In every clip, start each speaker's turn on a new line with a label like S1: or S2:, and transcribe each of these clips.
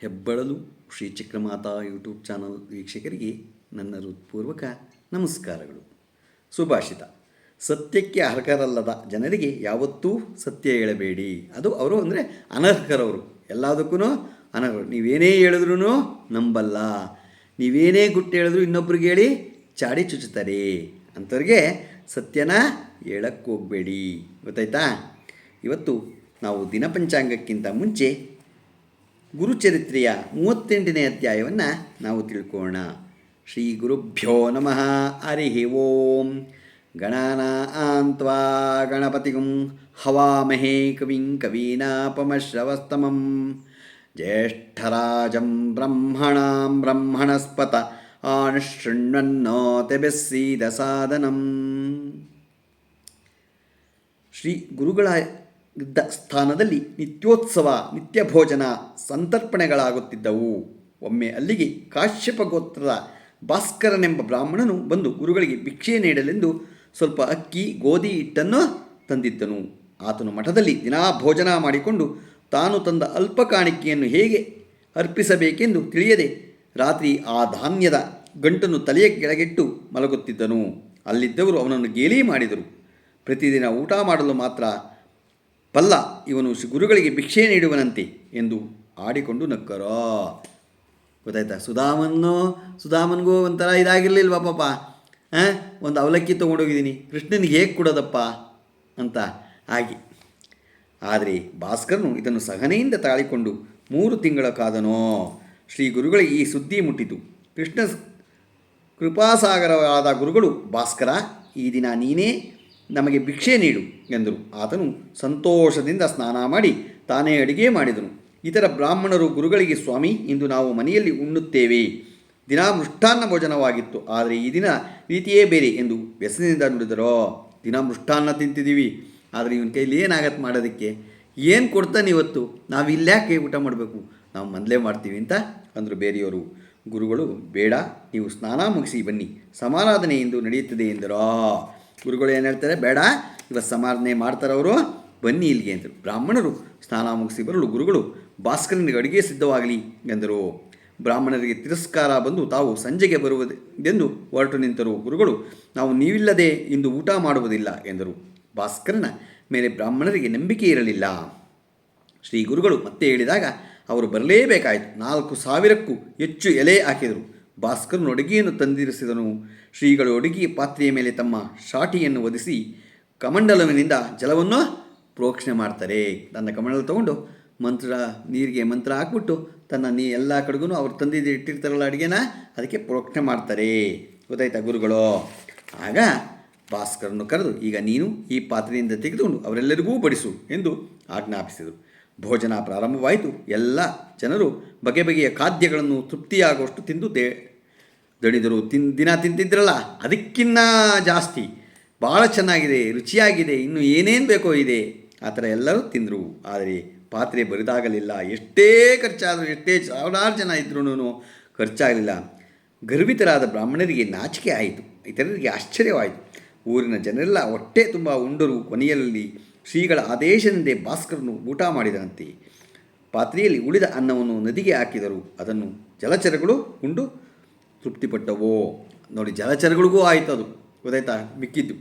S1: ಹೆಬ್ಬಳಲು Shri Chakramata YouTube channel ವೀಕ್ಷಕರಿಗೆ ನನ್ನ ಹೃತ್ಪೂರ್ವಕ ನಮಸ್ಕಾರಗಳು. ಸುಭಾಷಿತ. ಸತ್ಯಕ್ಕೆ ಅರ್ಹರಲ್ಲದ ಜನರಿಗೆ ಯಾವತ್ತೂ ಸತ್ಯ ಹೇಳಬೇಡಿ. ಅದು ಅವರು ಅಂದರೆ ಅನರ್ಹರವರು. ಎಲ್ಲದಕ್ಕೂ ಅನರ್ಹರು. ನೀವೇನೇ ಹೇಳಿದ್ರೂ ನಂಬಲ್ಲ. ನೀವೇನೇ ಗುಟ್ಟು ಹೇಳಿದ್ರು ಇನ್ನೊಬ್ರಿಗೆ ಹೇಳಿ ಚಾಡಿ ಚುಚ್ಚುತ್ತಾರೆ. ಅಂಥವ್ರಿಗೆ ಸತ್ಯನ ಹೇಳಕ್ಕೆ ಹೋಗಬೇಡಿ. ಗೊತ್ತಾಯ್ತಾ? ಇವತ್ತು ನಾವು ದಿನಪಂಚಾಂಗಕ್ಕಿಂತ ಮುಂಚೆ ಗುರುಚರಿತ್ರೆಯ ಮೂವತ್ತೆಂಟನೇ ಅಧ್ಯಾಯವನ್ನು ನಾವು ತಿಳ್ಕೋಣ. ಶ್ರೀ ಗುರುಭ್ಯೋ ನಮಃ. ಹರಿ ಓಂ. ಗಣಾನಾಂತ್ವಾ ಗಣಪತಿಗುಂ ಹವಾಮಹೇ ಕವಿಂ ಕವೀನಾಪಮಶ್ರವಸ್ತಮಂ. ಜ್ಯೇಷ್ಠರಾಜಂ ಬ್ರಹ್ಮಣಾಂ ಬ್ರಹ್ಮಣಸ್ಪತ ಆನುಶೃಣ್ವನ್ನೋತೆಬೆಸ್ಸೀದ ಸಾಧನಂ. ಶ್ರೀ ಗುರುಗಳ ಇದ್ದ ಸ್ಥಾನದಲ್ಲಿ ನಿತ್ಯೋತ್ಸವ ನಿತ್ಯ ಭೋಜನ ಸಂತರ್ಪಣೆಗಳಾಗುತ್ತಿದ್ದವು. ಒಮ್ಮೆ ಅಲ್ಲಿಗೆ ಕಾಶ್ಯಪ ಗೋತ್ರದ ಭಾಸ್ಕರನೆಂಬ ಬ್ರಾಹ್ಮಣನು ಬಂದು ಗುರುಗಳಿಗೆ ಭಿಕ್ಷೆ ನೀಡಲೆಂದು ಸ್ವಲ್ಪ ಅಕ್ಕಿ, ಗೋಧಿ ಹಿಟ್ಟನ್ನು ತಂದಿದ್ದನು. ಆತನು ಮಠದಲ್ಲಿ ದಿನಾ ಭೋಜನ ಮಾಡಿಕೊಂಡು ತಾನು ತಂದ ಅಲ್ಪ ಕಾಣಿಕೆಯನ್ನು ಹೇಗೆ ಅರ್ಪಿಸಬೇಕೆಂದು ತಿಳಿಯದೆ ರಾತ್ರಿ ಆ ಧಾನ್ಯದ ಗಂಟನ್ನು ತಲೆಯ ಕೆಳಗಿಟ್ಟು ಮಲಗುತ್ತಿದ್ದನು. ಅಲ್ಲಿದ್ದವರು ಅವನನ್ನು ಗೇಲಿ ಮಾಡಿದರು. ಪ್ರತಿದಿನ ಊಟ ಮಾಡಲು ಮಾತ್ರ ಪಲ್ಲ, ಇವನು ಗುರುಗಳಿಗೆ ಭಿಕ್ಷೆ ನೀಡುವನಂತೆ ಎಂದು ಆಡಿಕೊಂಡು ನಕ್ಕರೋ. ಗೊತ್ತಾಯ್ತಾ? ಸುಧಾಮನ್ನು, ಸುಧಾಮನ್ಗೂ ಒಂಥರ ಇದಾಗಿರಲಿಲ್ವ ಪಾಪ? ಹಾಂ ಒಂದು ಅವಲಕ್ಕಿ ತೊಗೊಂಡೋಗಿದ್ದೀನಿ. ಕೃಷ್ಣನಿಗೆ ಹೇಗೆ ಕೊಡೋದಪ್ಪ ಅಂತ ಆಗಿ. ಆದರೆ ಭಾಸ್ಕರನು ಇದನ್ನು ಸಹನೆಯಿಂದ ತಾಳಿಕೊಂಡು ಮೂರು ತಿಂಗಳ ಕಾದನೋ? ಶ್ರೀ ಗುರುಗಳಿಗೆ ಈ ಸುದ್ದಿ ಮುಟ್ಟಿತು. ಕೃಷ್ಣ ಕೃಪಾಸಾಗರವಾದ ಗುರುಗಳು, ಭಾಸ್ಕರ, ಈ ದಿನ ನೀನೇ ನಮಗೆ ಭಿಕ್ಷೆ ನೀಡು ಎಂದರು. ಆತನು ಸಂತೋಷದಿಂದ ಸ್ನಾನ ಮಾಡಿ ತಾನೇ ಅಡಿಗೆ ಮಾಡಿದನು. ಇತರ ಬ್ರಾಹ್ಮಣರು ಗುರುಗಳಿಗೆ, ಸ್ವಾಮಿ, ಇಂದು ನಾವು ಮನೆಯಲ್ಲಿ ಉಣ್ಣುತ್ತೇವೆ. ದಿನ ಮೃಷ್ಟಾನ್ನ ಭೋಜನವಾಗಿತ್ತು. ಆದರೆ ಈ ದಿನ ರೀತಿಯೇ ಬೇರೆ ಎಂದು ವ್ಯಸನದಿಂದ ನುಡಿದರೋ. ದಿನ ಮೃಷ್ಟಾನ್ನ ತಿಂತಿದ್ದೀವಿ. ಆದರೆ ಇವನ ಕೈಲಿ ಏನಾಗತ್ತೆ ಮಾಡೋದಕ್ಕೆ? ಏನು ಕೊಡ್ತಾನೆ ಇವತ್ತು? ನಾವು ಇಲ್ಲ್ಯಾಕೆ ಊಟ ಮಾಡಬೇಕು? ನಾವು ಮೊದಲೇ ಮಾಡ್ತೀವಿ ಅಂತ ಅಂದರು ಬೇರೆಯವರು. ಗುರುಗಳು, ಬೇಡ, ನೀವು ಸ್ನಾನ ಮುಗಿಸಿ ಬನ್ನಿ. ಸಮಾರಾಧನೆ ಎಂದು ನಡೆಯುತ್ತದೆ ಎಂದರೋ. ಗುರುಗಳು ಏನು ಹೇಳ್ತಾರೆ? ಬೇಡ ಇವತ್ತು ಮಾಡ್ತಾರೆ ಅವರು. ಬನ್ನಿ ಇಲ್ಲಿಗೆ ಅಂದರು. ಬ್ರಾಹ್ಮಣರು ಸ್ನಾನ ಮುಗಿಸಿ ಬರಲು ಗುರುಗಳು ಭಾಸ್ಕರನಿಗೆ ಅಡುಗೆ ಸಿದ್ಧವಾಗಲಿ ಎಂದರು. ಬ್ರಾಹ್ಮಣರಿಗೆ ತಿರಸ್ಕಾರ ಬಂದು ತಾವು ಸಂಜೆಗೆ ಬರುವುದೆಂದು ಹೊರಟು ನಿಂತರು ಗುರುಗಳು. ನಾವು ನೀವಿಲ್ಲದೆ ಇಂದು ಊಟ ಮಾಡುವುದಿಲ್ಲ ಎಂದರು. ಭಾಸ್ಕರನ ಮೇಲೆ ಬ್ರಾಹ್ಮಣರಿಗೆ ನಂಬಿಕೆ ಇರಲಿಲ್ಲ. ಶ್ರೀ ಗುರುಗಳು ಮತ್ತೆ ಹೇಳಿದಾಗ, ಅವರು ಬರಲೇಬೇಕಾಯಿತು. ನಾಲ್ಕು ಸಾವಿರಕ್ಕೂ ಹೆಚ್ಚು ಎಲೆ ಹಾಕಿದರು. ಭಾಸ್ಕರನು ಅಡುಗೆಯನ್ನು ತಂದಿರಿಸಿದನು. ಶ್ರೀಗಳು ಅಡುಗೆ ಪಾತ್ರೆಯ ಮೇಲೆ ತಮ್ಮ ಶಾಟಿಯನ್ನು ಒದಿಸಿ ಕಮಂಡಲವಿನಿಂದ ಜಲವನ್ನು ಪ್ರೋಕ್ಷಣೆ ಮಾಡ್ತಾರೆ. ತನ್ನ ಕಮಂಡಲ ತಗೊಂಡು ಮಂತ್ರ, ನೀರಿಗೆ ಮಂತ್ರ ಹಾಕ್ಬಿಟ್ಟು ತನ್ನ ನೀ ಎಲ್ಲ ಕಡೆಗೂ ಅವ್ರು ತಂದಿದ್ದು ಇಟ್ಟಿರ್ತಾರಲ್ಲ ಅಡುಗೆನ, ಅದಕ್ಕೆ ಪ್ರೋಕ್ಷಣೆ ಮಾಡ್ತಾರೆ. ಗೊತ್ತಾಯ್ತಾ ಗುರುಗಳು? ಆಗ ಭಾಸ್ಕರನ್ನು ಕರೆದು, ಈಗ ನೀನು ಈ ಪಾತ್ರೆಯಿಂದ ತೆಗೆದುಕೊಂಡು ಅವರೆಲ್ಲರಿಗೂ ಬಡಿಸು ಎಂದು ಆಜ್ಞಾಪಿಸಿದರು. ಭೋಜನ ಪ್ರಾರಂಭವಾಯಿತು. ಎಲ್ಲ ಜನರು ಬಗೆ ಬಗೆಯ ಖಾದ್ಯಗಳನ್ನು ತೃಪ್ತಿಯಾಗುವಷ್ಟು ತಿಂದು ದೇ ದಣಿದರು, ತಿನ್, ದಿನ ತಿಂತಿದ್ರಲ್ಲ, ಅದಕ್ಕಿನ್ನ ಜಾಸ್ತಿ. ಭಾಳ ಚೆನ್ನಾಗಿದೆ, ರುಚಿಯಾಗಿದೆ, ಇನ್ನು ಏನೇನು ಬೇಕೋ ಇದೆ. ಆ ಥರ ಎಲ್ಲರೂ ತಿಂದರು. ಆದರೆ ಪಾತ್ರೆ ಬರಿದಾಗಲಿಲ್ಲ. ಎಷ್ಟೇ ಖರ್ಚಾದರೂ, ಎಷ್ಟೇ ಸಾವಿರಾರು ಜನ ಇದ್ರೂ ಖರ್ಚಾಗಲಿಲ್ಲ. ಗರ್ಭಿತರಾದ ಬ್ರಾಹ್ಮಣರಿಗೆ ನಾಚಿಕೆ ಆಯಿತು. ಇತರರಿಗೆ ಆಶ್ಚರ್ಯವಾಯಿತು. ಊರಿನ ಜನರೆಲ್ಲ ಹೊಟ್ಟೆ ತುಂಬ ಉಂಡರು. ಕೊನೆಯಲ್ಲಿ ಶ್ರೀಗಳ ಆದೇಶದಂತೆ ಭಾಸ್ಕರನು ಊಟ ಮಾಡಿದರಂತೆ ಪಾತ್ರೆಯಲ್ಲಿ ಉಳಿದ ಅನ್ನವನ್ನು ನದಿಗೆ ಹಾಕಿದರು. ಅದನ್ನು ಜಲಚರಗಳು ಉಂಡು ತೃಪ್ತಿಪಟ್ಟವೋ? ನೋಡಿ, ಜಲಚರಗಳಿಗೂ ಆಯಿತು ಅದು. ಗೊತ್ತಾಯ್ತಾ? ಮಿಕ್ಕಿದ್ದು.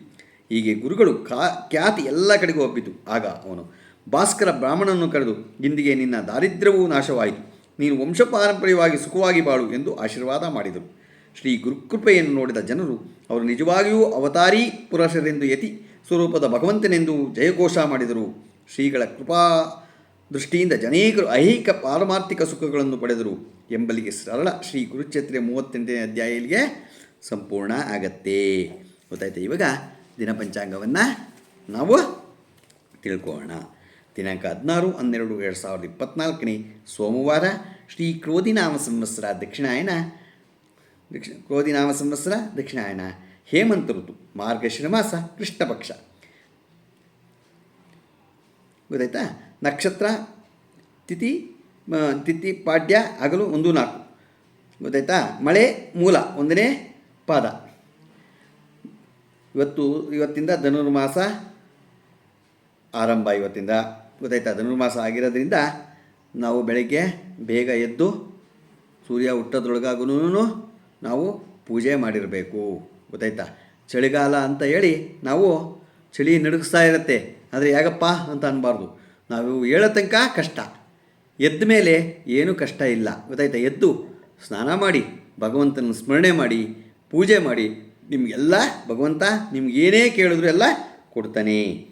S1: ಹೀಗೆ ಗುರುಗಳು ಕಾ, ಖ್ಯಾತಿ ಎಲ್ಲ ಕಡೆಗೂ ಹಬ್ಬಿತು ಆಗ ಅವನು, ಭಾಸ್ಕರ ಬ್ರಾಹ್ಮಣನನ್ನು ಕರೆದು, ಇಂದಿಗೆ ನಿನ್ನ ದಾರಿದ್ರ್ಯವೂ ನಾಶವಾಯಿತು. ನೀನು ವಂಶಪಾರಂಪರ್ಯವಾಗಿ ಸುಖವಾಗಿ ಬಾಳು ಎಂದು ಆಶೀರ್ವಾದ ಮಾಡಿದರು. ಶ್ರೀ ಗುರುಕೃಪೆಯನ್ನು ನೋಡಿದ ಜನರು, ಅವರು ನಿಜವಾಗಿಯೂ ಅವತಾರಿ ಪುರುಷರೆಂದು ಯತಿ ಸ್ವರೂಪದ ಭಗವಂತನೆಂದು ಜಯಘೋಷ ಮಾಡಿದರು. ಶ್ರೀಗಳ ಕೃಪಾ ದೃಷ್ಟಿಯಿಂದ ಜನೇಕರು ಐಹಿಕ ಪಾರಮಾರ್ಥಿಕ ಸುಖಗಳನ್ನು ಪಡೆದರು ಎಂಬಲಿಗೆ ಸರಳ ಶ್ರೀ ಗುರುಚರಿತ್ರೆ ಮೂವತ್ತೆಂಟನೇ ಅಧ್ಯಾಯ ಇಲ್ಲಿಗೆ ಸಂಪೂರ್ಣ ಆಗತ್ತೆ. ಗೊತ್ತಾಯ್ತು ಇವಾಗ? ದಿನಪಂಚಾಂಗವನ್ನು ನಾವು ತಿಳ್ಕೊಳ್ಳೋಣ ದಿನಾಂಕ ಹದಿನಾರು ಹನ್ನೆರಡು ಎರಡು ಸಾವಿರದ ಇಪ್ಪತ್ತ್ನಾಲ್ಕನೇ ಸೋಮವಾರ ಶ್ರೀ ಕ್ರೋಧಿನಾಮ ಸಂವತ್ಸರ ದಕ್ಷಿಣಾಯನ ದಕ್ಷಿಣ ಕ್ರೋಧಿನಾಮ ಸಂವತ್ಸರ ದಕ್ಷಿಣಾಯನ ಹೇಮಂತ ಋತು, ಮಾರ್ಗಶಿರ ಮಾಸ ಕೃಷ್ಣ ಪಕ್ಷ ಗೊತ್ತಾಯ್ತಾ? ನಕ್ಷತ್ರ, ತಿಥಿ ತಿಥಿ, ಪಾಡ್ಯ, ಹಗಲು, ಒಂದು, ನಾಲ್ಕು. ಗೊತ್ತಾಯ್ತಾ? ಮಳೆ, ಮೂಲ, ಒಂದನೇ ಪಾದ. ಇವತ್ತು, ಇವತ್ತಿಂದ ಧನುರ್ಮಾಸ ಆರಂಭ ಇವತ್ತಿಂದ. ಗೊತ್ತಾಯ್ತಾ? ಧನುರ್ಮಾಸ ಆಗಿರೋದ್ರಿಂದ ನಾವು ಬೆಳಗ್ಗೆ ಬೇಗ ಎದ್ದು ಸೂರ್ಯ ಹುಟ್ಟೋದ್ರೊಳಗಾಗೂ ನಾವು ಪೂಜೆ ಮಾಡಿರಬೇಕು. ಗೊತ್ತಾಯ್ತಾ? ಚಳಿಗಾಲ ಅಂತ ಹೇಳಿ ನಾವು ಚಳಿ ನಡುಗಿಸ್ತಾ ಇರುತ್ತೆ. ಆದರೆ ಯಾಗಪ್ಪ ಅಂತ ಅನ್ಬಾರ್ದು. ನಾವು ಹೇಳೋ ತನಕ ಕಷ್ಟ. ಎದ್ದ ಮೇಲೆ ಏನೂ ಕಷ್ಟ ಇಲ್ಲ. ಗೊತ್ತಾಯ್ತಾ? ಎದ್ದು ಸ್ನಾನ ಮಾಡಿ ಭಗವಂತನ ಸ್ಮರಣೆ ಮಾಡಿ, ಪೂಜೆ ಮಾಡಿ, ನಿಮಗೆಲ್ಲ ಭಗವಂತ ನಿಮ್ಗೆ ಏನೇ ಕೇಳಿದ್ರು ಎಲ್ಲ ಕೊಡ್ತಾನೆ.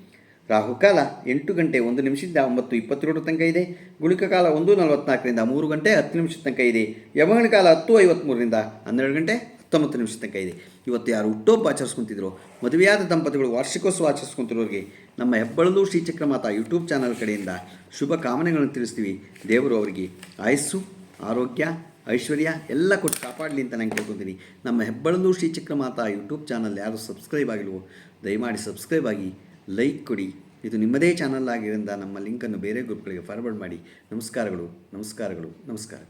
S1: ರಾಹುಕಾಲ ಎಂಟು ಗಂಟೆ ಒಂದು ನಿಮಿಷದಿಂದ ಒಂಬತ್ತು ಇಪ್ಪತ್ತೇಳು ತನಕ ಇದೆ. ಗುಳಿಕ ಕಾಲ ಒಂದು ನಲವತ್ನಾಲ್ಕರಿಂದ ಮೂರು ಗಂಟೆ ಹತ್ತು ನಿಮಿಷದ ತನಕ ಇದೆ. ಯಮಗಣ ಕಾಲ ಹತ್ತು ಐವತ್ತ್ಮೂರರಿಂದ ಹನ್ನೆರಡು ಗಂಟೆ ಹತ್ತೊಂಬತ್ತು ನಿಮಿಷದ ತನಕ ಇದೆ. ಇವತ್ತು ಯಾರು ಹುಟ್ಟೋಪ ಆಚರಿಸ್ಕೊಂತಿದ್ರು? ಮದುವೆಯಾದ ದಂಪತಿಗಳು ವಾರ್ಷಿಕೋತ್ಸವ ಆಚರಿಸ್ಕೊಂತಿರೋರಿಗೆ ನಮ್ಮ ಹೆಬ್ಬಳಲು ಶ್ರೀಚಕ್ರ ಮಾತಾ ಯೂಟ್ಯೂಬ್ ಚಾನಲ್ ಕಡೆಯಿಂದ ಶುಭ ಕಾಮನೆಗಳನ್ನು ತಿಳಿಸ್ತೀವಿ. ದೇವರು ಅವರಿಗೆ ಆಯಸ್ಸು, ಆರೋಗ್ಯ, ಐಶ್ವರ್ಯ ಎಲ್ಲ ಕೊಟ್ಟು ಕಾಪಾಡಲಿ ಅಂತ ನಾನು ಕೇಳ್ಕೊತೀನಿ. ನಮ್ಮ ಹೆಬ್ಬಳಲು ಶ್ರೀಚಕ್ರ ಮಾತಾ ಯೂಟ್ಯೂಬ್ ಚಾನಲ್ ಯಾರು ಸಬ್ಸ್ಕ್ರೈಬ್ ಆಗಿಲ್ವೋ, ದಯಮಾಡಿ ಸಬ್ಸ್ಕ್ರೈಬ್ ಆಗಿ ಲೈಕ್ ಕೊಡಿ. ಇದು ನಿಮ್ಮದೇ ಚಾನಲ್ ಆಗಿರೋದ್ರಿಂದ ನಮ್ಮ ಲಿಂಕನ್ನು ಬೇರೆ ಗ್ರೂಪ್ಗಳಿಗೆ ಫಾರ್ವರ್ಡ್ ಮಾಡಿ. ನಮಸ್ಕಾರಗಳು ನಮಸ್ಕಾರಗಳು, ನಮಸ್ಕಾರ.